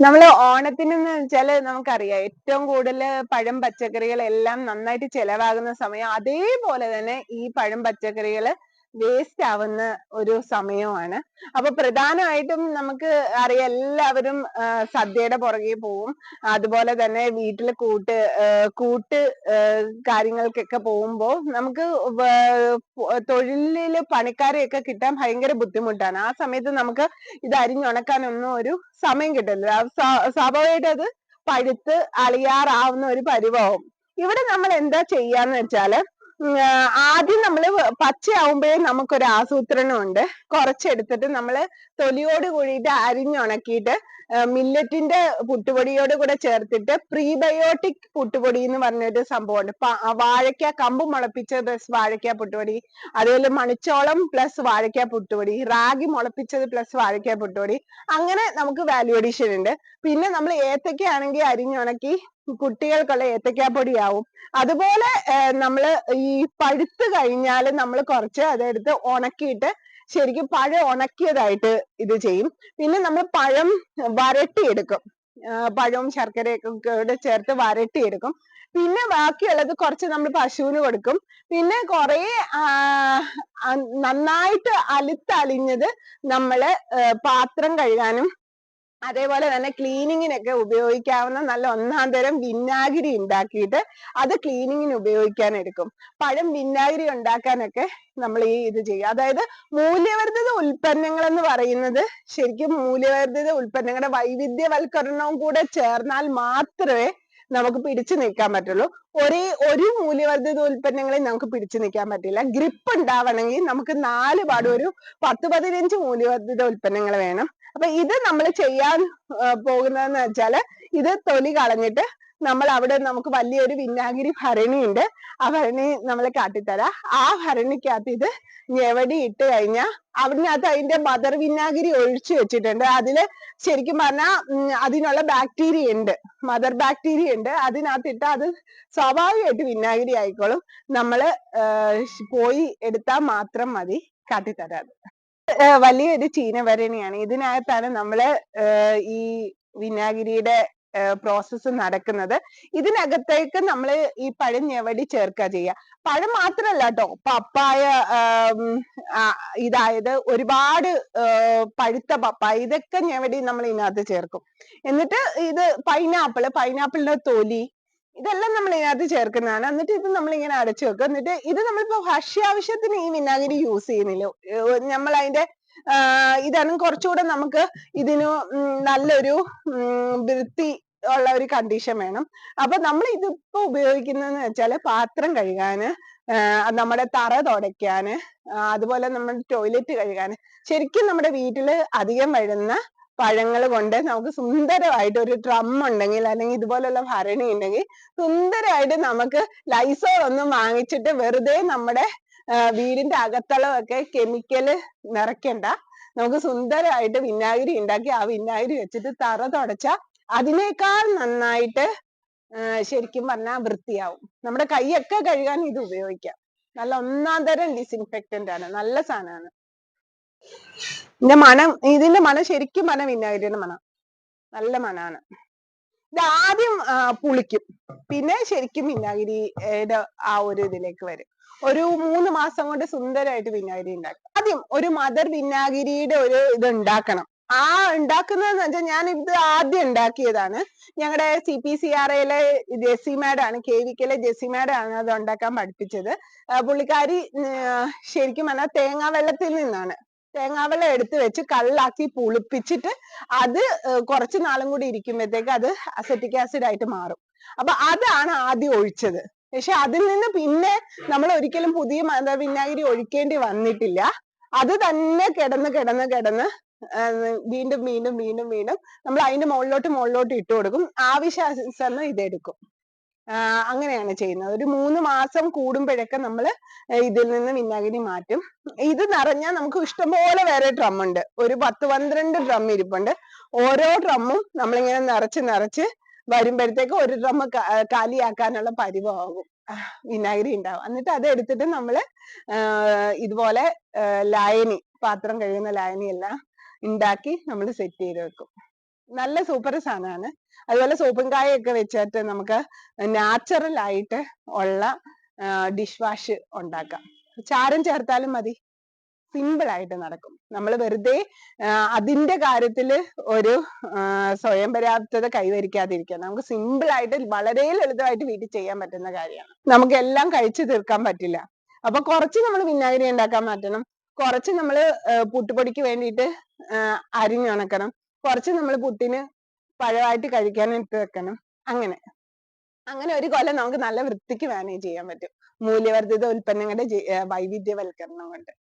നമ്മൾ ഓണത്തിനെന്ന് വെച്ചാൽ നമുക്കറിയാം ഏറ്റവും കൂടുതൽ പഴം പച്ചക്കറികൾ എല്ലാം നന്നായിട്ട് ചെലവാകുന്ന സമയം അതേപോലെ തന്നെ ഈ പഴം പച്ചക്കറികൾ വേസ്റ്റ് ആവുന്ന ഒരു സമയമാണ്. അപ്പൊ പ്രധാനമായിട്ടും നമുക്ക് അറിയാം എല്ലാവരും സദ്യയുടെ പുറകെ പോവും. അതുപോലെ തന്നെ വീട്ടിൽ കൂട്ട് കൂട്ട് കാര്യങ്ങൾക്കൊക്കെ പോകുമ്പോൾ നമുക്ക് തൊഴിലിൽ പണിക്കാരെയൊക്കെ കിട്ടാൻ ഭയങ്കര ബുദ്ധിമുട്ടാണ്. ആ സമയത്ത് നമുക്ക് ഇത് അരിഞ്ഞുണക്കാനൊന്നും ഒരു സമയം കിട്ടില്ല സ്വാഭാവികമായിട്ട് സ്വാ- സ്വാഭാവികമായിട്ടും അത് പഴുത്ത് അളിയാറാവുന്ന ഒരു പരിവാവും ഇവിടെ നമ്മൾ എന്താ ചെയ്യാന്ന് വെച്ചാൽ ആദ്യം നമ്മൾ പച്ചയാവുമ്പോഴേ നമുക്കൊരു ആസൂത്രണം ഉണ്ട് കുറച്ചെടുത്തിട്ട് നമ്മൾ തൊലിയോട് കൂടിയിട്ട് അരിഞ്ഞുണക്കിയിട്ട് മില്ലറ്റിന്റെ പുട്ടുപൊടിയോട് കൂടെ ചേർത്തിട്ട് പ്രീബയോട്ടിക് പുട്ടുപൊടി എന്ന് പറഞ്ഞൊരു സംഭവമുണ്ട്. വാഴയ്ക്ക കമ്പ് മുളപ്പിച്ച പ്ലസ് വാഴയ്ക്ക പുട്ടുപൊടി അതുപോലെ മണിച്ചോളം പ്ലസ് വാഴയ്ക്ക പുട്ടുപൊടി റാഗി മുളപ്പിച്ചത് പ്ലസ് വാഴയ്ക്ക പുട്ടുപൊടി അങ്ങനെ നമുക്ക് വാല്യൂ അഡീഷൻ ഉണ്ട്. പിന്നെ നമ്മൾ ഏത്തക്ക ആണെങ്കിൽ അരിഞ്ഞുണക്കി കുട്ടികൾക്കുള്ള ഏത്തയ്ക്കാപ്പൊടിയാവും. അതുപോലെ നമ്മൾ ഈ പഴുത്ത് കഴിഞ്ഞാൽ നമ്മൾ കുറച്ച് അതെടുത്ത് ഉണക്കിയിട്ട് ശരിക്കും പഴം ഉണക്കിയതായിട്ട് ഇത് ചെയ്യും. പിന്നെ നമ്മൾ പഴം വരട്ടിയെടുക്കും. പഴവും ശർക്കരയൊക്കെ കൂടെ ചേർത്ത് വരട്ടിയെടുക്കും. പിന്നെ ബാക്കിയുള്ളത് കുറച്ച് നമ്മൾ പശുവിന് കൊടുക്കും. പിന്നെ കുറെ നന്നായിട്ട് അലുത്തലിഞ്ഞത് നമ്മൾ ആ, പാത്രം കഴുകാനും അതേപോലെ തന്നെ ക്ലീനിങ്ങിനൊക്കെ ഉപയോഗിക്കാവുന്ന നല്ല ഒന്നാം തരം വിനാഗിരി ഉണ്ടാക്കിയിട്ട് അത് ക്ലീനിങ്ങിന് ഉപയോഗിക്കാൻ എടുക്കും. പഴം വിനാഗിരി ഉണ്ടാക്കാനൊക്കെ നമ്മൾ ഈ ഇത് ചെയ്യും. അതായത് മൂല്യവർദ്ധിത ഉൽപ്പന്നങ്ങൾ എന്ന് പറയുന്നത് ശരിക്കും മൂല്യവർദ്ധിത ഉൽപ്പന്നങ്ങളുടെ വൈവിധ്യവൽക്കരണവും കൂടെ ചേർന്നാൽ മാത്രമേ നമുക്ക് പിടിച്ചു നിൽക്കാൻ പറ്റുള്ളൂ. ഒരേ ഒരു മൂല്യവർദ്ധിത ഉൽപ്പന്നങ്ങളെ നമുക്ക് പിടിച്ചു നിൽക്കാൻ പറ്റില്ല. ഗ്രിപ്പ് ഉണ്ടാവണമെങ്കിൽ നമുക്ക് നാല് പാടും. ഒരു പത്ത് പതിനഞ്ച് മൂല്യവർദ്ധിത ഉൽപ്പന്നങ്ങൾ വേണം. അപ്പൊ ഇത് നമ്മൾ ചെയ്യാൻ പോകുന്നതെന്ന് വെച്ചാൽ ഇത് തൊലി കളഞ്ഞിട്ട് നമ്മൾ അവിടെ നമുക്ക് വലിയൊരു വിനാഗിരി ഭരണി ആ ഭരണി നമ്മൾ കാട്ടിത്തരാം. ആ ഭരണിക്കകത്ത് ഇത് ഞെവടി ഇട്ട് കഴിഞ്ഞാൽ അതിനകത്ത് അതിന്റെ മദർ വിനാഗിരി ഒഴിച്ചു വെച്ചിട്ടുണ്ട്. അതിൽ ശരിക്കും പറഞ്ഞാൽ അതിനുള്ള ബാക്ടീരിയ ഉണ്ട്. മദർ ബാക്ടീരിയ ഉണ്ട്. അതിനകത്ത് ഇട്ടാൽ അത് സ്വാഭാവികമായിട്ട് വിനാഗിരി ആയിക്കോളും. നമ്മൾ ആഹ് പോയി എടുത്താൽ മാത്രം മതി കാട്ടിത്തരാം വലിയൊരു ചീനവരണിയാണ് ഇതിനകത്താണ് നമ്മൾ ഈ വിനാഗിരിയുടെ പ്രോസസ്സ് നടക്കുന്നത്. ഇതിനകത്തേക്ക് നമ്മൾ ഈ പഴം ഞെവടി ചേർക്കുക ചെയ്യുക പഴം മാത്രല്ല കേട്ടോ പപ്പായ ഇതായത് ഒരുപാട് പഴുത്ത പപ്പായ ഇതൊക്കെ ഞെവടി നമ്മൾ ഇതിനകത്ത് ചേർക്കും. എന്നിട്ട് ഇത് പൈനാപ്പിൾ പൈനാപ്പിളിന്റെ തൊലി ഇതെല്ലാം നമ്മൾ ഇതിനകത്ത് ചേർക്കുന്നതാണ്. എന്നിട്ട് ഇത് നമ്മൾ ഇങ്ങനെ അടച്ചു വെക്കും എന്നിട്ട് ഇത് നമ്മളിപ്പോ ഭക്ഷ്യാവശ്യത്തിന് ഈ വിനാഗിരി യൂസ് ചെയ്യുന്നില്ല. നമ്മൾ അതിന്റെ ഇതാണ് കുറച്ചുകൂടെ നമുക്ക് ഇതിന് നല്ലൊരു വൃത്തി ഉള്ള ഒരു കണ്ടീഷൻ വേണം. അപ്പൊ നമ്മൾ ഇതിപ്പോ ഉപയോഗിക്കുന്നതെന്ന് വെച്ചാൽ പാത്രം കഴുകാന് നമ്മുടെ തറ തുടയ്ക്കാന് അതുപോലെ നമ്മുടെ ടോയ്ലറ്റ് കഴുകാന്. ശരിക്കും നമ്മുടെ വീട്ടിൽ അധികം വരുന്ന പഴങ്ങൾ കൊണ്ട് നമുക്ക് സുന്ദരമായിട്ട് ഒരു ഡ്രം ഉണ്ടെങ്കിൽ അല്ലെങ്കിൽ ഇതുപോലുള്ള ഭരണി ഉണ്ടെങ്കിൽ സുന്ദരമായിട്ട് നമുക്ക് ലൈസോൾ ഒന്നും വാങ്ങിച്ചിട്ട് വെറുതെ നമ്മുടെ ആഹ് അകത്തളം ഒക്കെ കെമിക്കൽ നിറയ്ക്കണ്ട. നമുക്ക് സുന്ദരമായിട്ട് വിനാഗിരി ഉണ്ടാക്കി ആ വിനാഗിരി വെച്ചിട്ട് തറ തുടച്ച അതിനേക്കാൾ നന്നായിട്ട് ശരിക്കും പറഞ്ഞാൽ വൃത്തിയാവും. നമ്മുടെ കൈയൊക്കെ കഴുകാൻ ഇത് ഉപയോഗിക്കാം. നല്ല ഒന്നാം തരം ഡിസിൻഫെക്റ്റന്റ് ആണ്. നല്ല സാധനമാണ്. ഇതിന്റെ മണം ഇതിന്റെ മണം ശരിക്കും പറഞ്ഞ വിനാഗിരിയുടെ മണം. നല്ല മണാണ്. ഇത് ആദ്യം പുളിക്കും. പിന്നെ ശരിക്കും വിനാഗിരിയുടെ ആ ഒരു ഇതിലേക്ക് വരും. ഒരു മൂന്ന് മാസം കൊണ്ട് സുന്ദരമായിട്ട് വിനാഗിരി ഉണ്ടാക്കും. ആദ്യം ഒരു മദർ വിനാഗിരിയുടെ ഒരു ഇത് ഉണ്ടാക്കണം. ആ ഉണ്ടാക്കുന്നതെന്ന് വെച്ചാൽ ഞാൻ ഇത് ആദ്യം ഉണ്ടാക്കിയതാണ്. ഞങ്ങളുടെ സി പി സി ആർ ഐയിലെ ജെസിമാഡാണ് കെ വിക്കലെ ജെസിമാഡാണ് അത് ഉണ്ടാക്കാൻ പഠിപ്പിച്ചത്. പുള്ളിക്കാരി ശരിക്കും പറഞ്ഞാൽ തേങ്ങാ വെള്ളത്തിൽ നിന്നാണ്. തേങ്ങാവെള്ളം എടുത്ത് വെച്ച് കള്ളാക്കി പുളിപ്പിച്ചിട്ട് അത് കുറച്ച് നാളും കൂടി ഇരിക്കുമ്പോഴത്തേക്ക് അത് അസറ്റിക് ആസിഡ് ആയിട്ട് മാറും. അപ്പൊ അതാണ് ആദ്യം ഒഴിച്ചത്. പക്ഷെ അതിൽ നിന്ന് പിന്നെ നമ്മൾ ഒരിക്കലും പുതിയ മ- വിനാഗിരി ഒഴിക്കേണ്ടി വന്നിട്ടില്ല. അത് തന്നെ കിടന്ന് കിടന്ന് കിടന്ന് വീണ്ടും വീണ്ടും വീണ്ടും വീണ്ടും നമ്മൾ അതിന്റെ മുകളിലോട്ട് മുകളിലോട്ട് ഇട്ട് കൊടുക്കും. ആവശ്യാനുസരണം ഇതെടുക്കും. ആഹ് അങ്ങനെയാണ് ചെയ്യുന്നത്. ഒരു മൂന്ന് മാസം കൂടുമ്പോഴൊക്കെ നമ്മൾ ഇതിൽ നിന്ന് വിനാഗിരി മാറ്റും. ഇത് നിറഞ്ഞാൽ നമുക്ക് ഇഷ്ടംപോലെ വേറെ ഡ്രം ഉണ്ട്. ഒരു പത്ത് പന്ത്രണ്ട് ഡ്രം ഇരിപ്പുണ്ട്. ഓരോ ഡ്രമ്മും നമ്മളിങ്ങനെ നിറച്ച് നിറച്ച് വരുമ്പോഴത്തേക്ക് ഒരു ഡ്രം കാലിയാക്കാനുള്ള പരിവാകും. വിനാഗിരി ഉണ്ടാവും എന്നിട്ട് അത് എടുത്തിട്ട് നമ്മൾ ആഹ് ഇതുപോലെ ലായനി പാത്രം കഴുകുന്ന ലായനി എല്ലാം ഉണ്ടാക്കി നമ്മൾ സെറ്റ് ചെയ്ത് വെക്കും. നല്ല സൂപ്പർ സാധനമാണ് അതുപോലെ സോപ്പും കായൊക്കെ വെച്ചിട്ട് നമുക്ക് നാച്ചുറൽ ആയിട്ട് ഉള്ള ഡിഷ് വാഷ് ഉണ്ടാക്കാം. ചാരം ചേർത്താലും മതി. സിമ്പിൾ ആയിട്ട് നടക്കും. നമ്മൾ വെറുതെ അതിന്റെ കാര്യത്തിൽ ഒരു സ്വയം പര്യാപ്തത കൈവരിക്കാതിരിക്കുക. നമുക്ക് സിമ്പിൾ ആയിട്ട് വളരെ ലളിതമായിട്ട് വീട്ടിൽ ചെയ്യാൻ പറ്റുന്ന കാര്യമാണ്. നമുക്ക് എല്ലാം കഴിച്ചു തീർക്കാൻ പറ്റില്ല. അപ്പൊ കുറച്ച് നമ്മൾ വിനാഗിരി ഉണ്ടാക്കാൻ മാറ്റണം. കുറച്ച് നമ്മൾ പുട്ടുപൊടിക്ക് വേണ്ടിയിട്ട് അരിഞ്ഞുണക്കണം. കുറച്ച് നമ്മൾ പുട്ടിന് പഴമായിട്ട് കഴിക്കാനും ഇട്ട് വെക്കണം. അങ്ങനെ. അങ്ങനെ ഒരു കൊല്ലം നമുക്ക് നല്ല വൃത്തിക്ക് മാനേജ് ചെയ്യാൻ പറ്റും. മൂല്യവർദ്ധിത ഉൽപ്പന്നങ്ങളുടെ വൈവിധ്യവൽക്കരണം കൊണ്ട്.